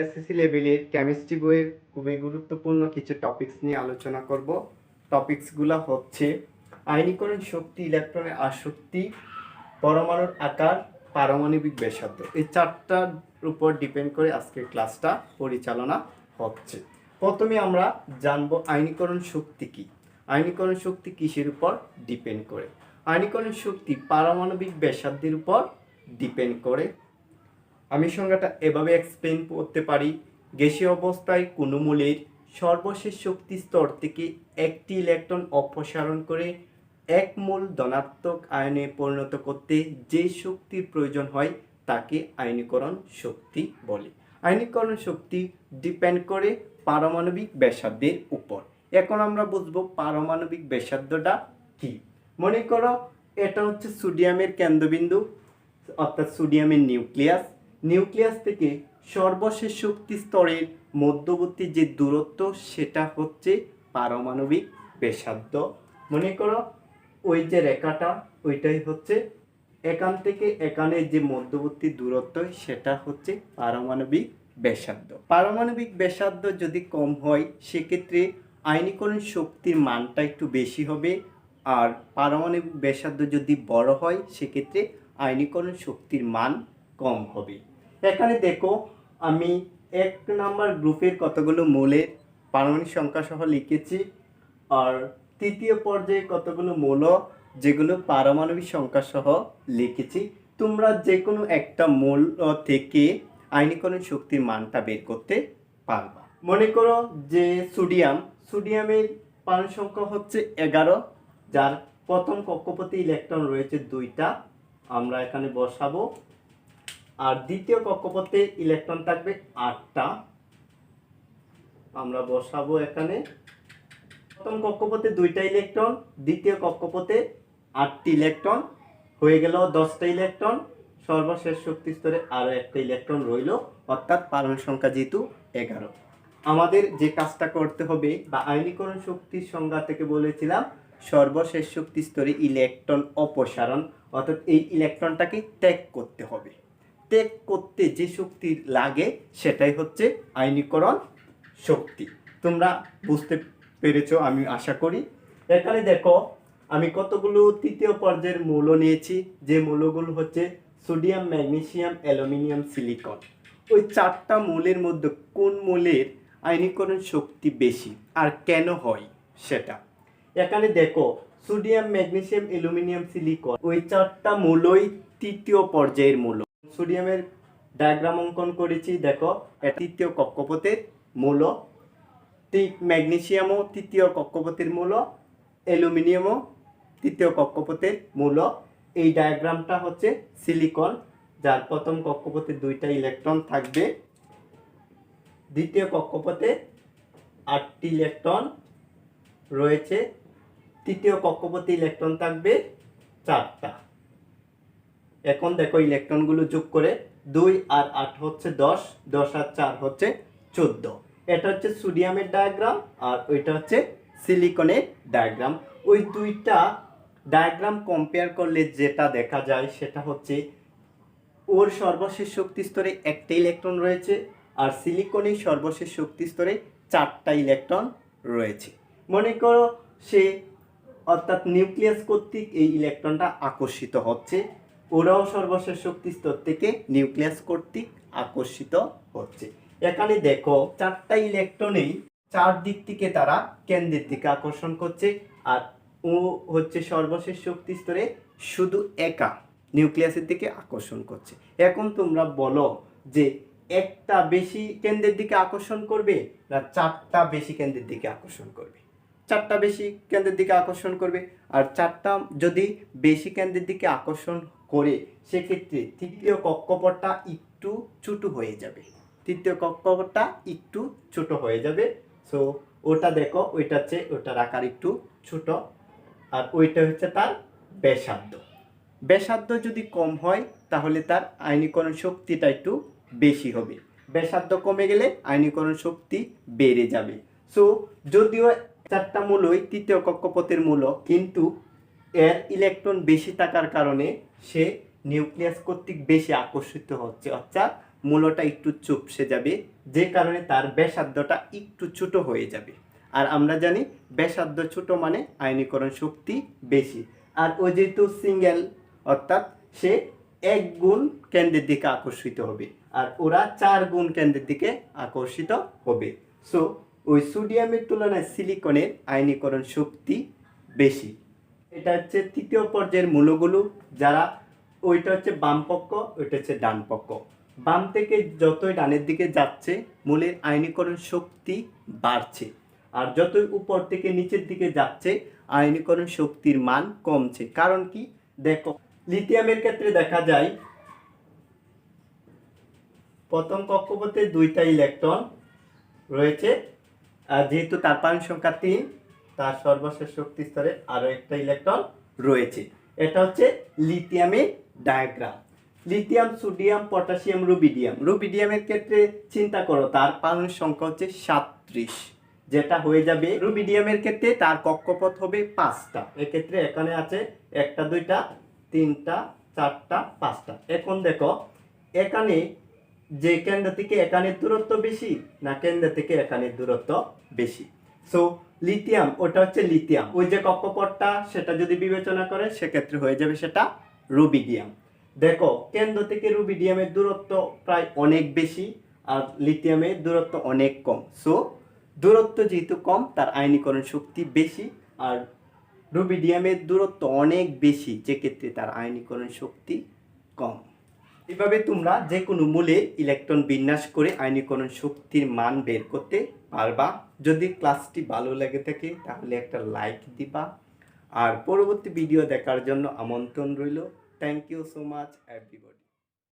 SSC লেভেলের chemistry বইয়ের খুবই গুরুত্বপূর্ণ কিছু টপিকস নিয়ে আলোচনা করব। টপিকসগুলো হচ্ছে আয়নীকরণ শক্তি ইলেকট্রনের আসক্তি, পরমাণুর আকার, পারমাণবিক ব্যাসার্ধ। এই চারটার উপর ডিপেন্ড করে আজকের ক্লাসটা পরিচালনা হচ্ছে। প্রথমে আমরা জানব আয়নীকরণ শক্তি কি। আয়নীকরণ শক্তি কিসের উপর ডিপেন্ড করে? আয়নীকরণ শক্তি পারমাণবিক ব্যাসার্ধের উপর ডিপেন্ড করে। আমি সংজ্ঞাটা এভাবে এক্সপ্লেন করতে পারি। গ্যাসীয় অবস্থায় কোনো মূলের সর্বশেষ শক্তি স্তর থেকে একটি ইলেকট্রন অপসারণ করে এক মূল ধনাত্মক আয়নে পরিণত করতে যে শক্তির প্রয়োজন হয় তাকে আয়নীকরণ শক্তি বলে। আয়নীকরণ শক্তি ডিপেন্ড করে পারমাণবিক ব্যাসার্ধের উপর। এখন আমরা বুঝব পারমাণবিক ব্যাসার্ধটা কি। মনে করো এটা হচ্ছে সোডিয়ামের কেন্দ্রবিন্দু, অর্থাৎ সোডিয়ামের নিউক্লিয়াস। নিউক্লিয়াস থেকে সর্বশেষ শক্তি স্তরের মধ্যবর্তী যে দূরত্ব, সেটা হচ্ছে পারমাণবিক ব্যাসার্ধ। মনে করো, ওই যে রেখাটা, ওইটাই হচ্ছে এখান থেকে এখানে যে মধ্যবর্তী দূরত্ব, সেটা হচ্ছে পারমাণবিক ব্যাসার্ধ। পারমাণবিক ব্যাসার্ধ যদি কম হয়, সেক্ষেত্রে আয়নীকরণ শক্তির মানটা একটু বেশি হবে। আর পারমাণবিক ব্যাসার্ধ যদি বড় হয়, সেক্ষেত্রে আয়নীকরণ শক্তির মান কম হবে। এখানে দেখো আমি এক নাম্বার গ্রুপের কতগুলো মৌলের পারমাণবিক সংখ্যা সহ লিখেছি, আর তৃতীয় পর্যায়ে কতগুলো মৌল যেগুলো পারমাণবিক সংখ্যা সহ লিখেছি। তোমরা যে কোনো একটা মৌল থেকে আয়নীকরণ শক্তির মানটা বের করতে পারবা। মনে করো যে সোডিয়াম, সোডিয়ামের পারমাণবিক সংখ্যা হচ্ছে এগারো, যার প্রথম কক্ষপথে ইলেকট্রন রয়েছে দুইটা। আমরা এখানে বসাবো। আর দ্বিতীয় কক্ষপথে ইলেকট্রন থাকবে আটটা। আমরা বসাবো এখানে। প্রথম কক্ষপথে দুইটা ইলেকট্রন দ্বিতীয় কক্ষপথে আটটি ইলেকট্রন হয়ে গেল দশটা ইলেকট্রন সর্বশেষ শক্তি স্তরে আরও একটা ইলেকট্রন রইল, অর্থাৎ পারমাণবিক সংখ্যা যেহেতু এগারো। আমাদের যে কাজটা করতে হবে, বা আয়নীকরণ শক্তির সংজ্ঞা থেকে বলেছিলাম, সর্বশেষ শক্তি স্তরে ইলেকট্রন অপসারণ, অর্থাৎ এই ইলেকট্রনটাকে ত্যাগ করতে হবে। ত্যাগ করতে যে শক্তি লাগে, সেটাই হচ্ছে আয়নীকরণ শক্তি। তোমরা বুঝতে পেরেছ, আমি আশা করি। এখানে দেখো, আমি কতগুলো তৃতীয় পর্যায়ের মৌল নিয়েছি। যে মৌলগুলো হচ্ছে সোডিয়াম, ম্যাগনেসিয়াম, অ্যালুমিনিয়াম, সিলিকন। ওই চারটা মৌলের মধ্যে কোন মৌলের আয়নীকরণ শক্তি বেশি আর কেন হয় সেটা? এখানে দেখো, সোডিয়াম, ম্যাগনেসিয়াম, অ্যালুমিনিয়াম, সিলিকন, ওই চারটা মৌলই তৃতীয় পর্যায়ের মৌল। সোডিয়ামের ডায়াগ্রাম অঙ্কন করেছি, দেখো তৃতীয় কক্ষপথের মৌল, তি- ম্যাগনেসিয়ামও তৃতীয় কক্ষপথের মৌল অ্যালুমিনিয়ামও তৃতীয় কক্ষপথের মৌল। এই ডায়াগ্রামটা হচ্ছে সিলিকন যার প্রথম কক্ষপথে দুইটা ইলেকট্রন থাকবে। দ্বিতীয় কক্ষপথে আটটি ইলেকট্রন রয়েছে। তৃতীয় কক্ষপথে ইলেকট্রন থাকবে চারটা। এখন দেখো ইলেকট্রনগুলো যোগ করে দুই আর আট হচ্ছে দশ দশ আর চার হচ্ছে চোদ্দ। এটা হচ্ছে সোডিয়ামের ডায়াগ্রাম আর ওইটা হচ্ছে সিলিকনের ডায়াগ্রাম ওই দুইটা ডায়াগ্রাম কম্পেয়ার করলে যেটা দেখা যায় সেটা হচ্ছে ওর সর্বশেষ শক্তি স্তরে একটা ইলেকট্রন রয়েছে আর সিলিকনের সর্বশেষ শক্তি স্তরে চারটা ইলেকট্রন রয়েছে। মনে করো সে অর্থাৎ নিউক্লিয়াস কর্তৃক এই ইলেকট্রনটা আকর্ষিত হচ্ছে। ওরাও সর্বশেষ শক্তি স্তর থেকে নিউক্লিয়াস কর্তৃক আকর্ষিত হচ্ছে। এখানে দেখো, চারটা ইলেকট্রনেই চার দিক থেকে তারা কেন্দ্রের দিকে আকর্ষণ করছে আর ও হচ্ছে সর্বশেষ শক্তি স্তরে শুধু একা নিউক্লিয়াসের দিকে আকর্ষণ করছে। এখন তোমরা বলো যে একটা বেশি কেন্দ্রের দিকে আকর্ষণ করবে না চারটা বেশি কেন্দ্রের দিকে আকর্ষণ করবে? চারটা বেশি কেন্দ্রের দিকে আকর্ষণ করবে। আর চারটা যদি বেশি কেন্দ্রের দিকে আকর্ষণ করে সেক্ষেত্রে তৃতীয় কক্ষপথটা একটু ছোটো হয়ে যাবে। তৃতীয় কক্ষপথটা একটু ছোট হয়ে যাবে। সো ওটা দেখো, ওইটা হচ্ছে, ওটার আকার একটু ছোট। আর ওইটা হচ্ছে তার ব্যাসার্ধ। ব্যাসার্ধ যদি কম হয়, তাহলে তার আয়নীকরণ শক্তিটা একটু বেশি হবে। ব্যাসার্ধ কমে গেলে আয়নীকরণ শক্তি বেড়ে যাবে। সো যদিও চারটা মূলই তৃতীয় কক্ষপথের মূল কিন্তু এর ইলেকট্রন বেশি থাকার কারণে সে নিউক্লিয়াস কর্তৃক বেশি আকর্ষিত হচ্ছে। অর্থাৎ মূলটা একটু চুপসে যাবে, যে কারণে তার ব্যাসার্ধটা একটু ছোট হয়ে যাবে। আর আমরা জানি ব্যাসার্ধ ছোট মানে আয়নীকরণ শক্তি বেশি। আর ও যেহেতু সিঙ্গেল, অর্থাৎ সে এক গুণ কেন্দ্রের দিকে আকর্ষিত হবে আর ওরা চার গুণ কেন্দ্রের দিকে আকর্ষিত হবে। সো ওই সোডিয়ামের তুলনায় সিলিকনের আয়নীকরণ শক্তি বেশি। এটা হচ্ছে তৃতীয় পর্যায়ের মূলগুলো, যারা ওইটা হচ্ছে বাম পক্ষ, ওইটা হচ্ছে ডান পক্ষ। বাম থেকে যতই ডানের দিকে যাচ্ছে, মূলের আয়নীকরণ শক্তি বাড়ছে। আর যতই উপর থেকে নিচের দিকে যাচ্ছে, আয়নীকরণ শক্তির মান কমছে। কারণ কি? দেখো, লিথিয়ামের ক্ষেত্রে দেখা যায়, প্রথম কক্ষপথে দুইটা ইলেকট্রন রয়েছে, আর যেহেতু তার পারমাণবিক সংখ্যা তিন তার সর্বশেষ শক্তি স্তরে আরও একটা ইলেকট্রন রয়েছে। এটা হচ্ছে লিথিয়ামের diagram lithium sodium potassium rubidium রুবিডিয়ামের ক্ষেত্রে চিন্তা করো, তার পারমাণবিক সংখ্যা হচ্ছে সাতত্রিশ। যেটা হয়ে যাবে রুবিডিয়ামের ক্ষেত্রে তার কক্ষপথ হবে পাঁচটা। এক্ষেত্রে এখানে আছে একটা, দুইটা, তিনটা, চারটা, পাঁচটা। এখন দেখো, এখানে যে কেন্দ্র থেকে এখানে দূরত্ব বেশি, না কেন্দ্র থেকে এখানে দূরত্ব বেশি। সো লিথিয়াম ওটা হচ্ছে লিথিয়াম ওই যে কক্ষপথটা, সেটা যদি বিবেচনা করে, সেক্ষেত্রে হয়ে যাবে সেটা রুবিডিয়াম দেখো, কেন্দ্র থেকে রুবিডিয়ামের দূরত্ব প্রায় অনেক বেশি, আর লিথিয়ামের দূরত্ব অনেক কম. সো দূরত্ব যেহেতু কম, তার আয়নীকরণ শক্তি বেশি, আর রুবিডিয়ামের দূরত্ব অনেক বেশি, যেক্ষেত্রে তার আয়নীকরণ শক্তি কম। এভাবে তোমরা যে কোনো মূলে ইলেকট্রন বিন্যাস করে আয়নীকরণ শক্তির মান বের করতে পারবা। যদি ক্লাসটি ভালো লেগে থাকে, তাহলে একটা লাইক দিবা। আর পরবর্তী ভিডিও দেখার জন্য আমন্ত্রণ রইল। Thank you so much everybody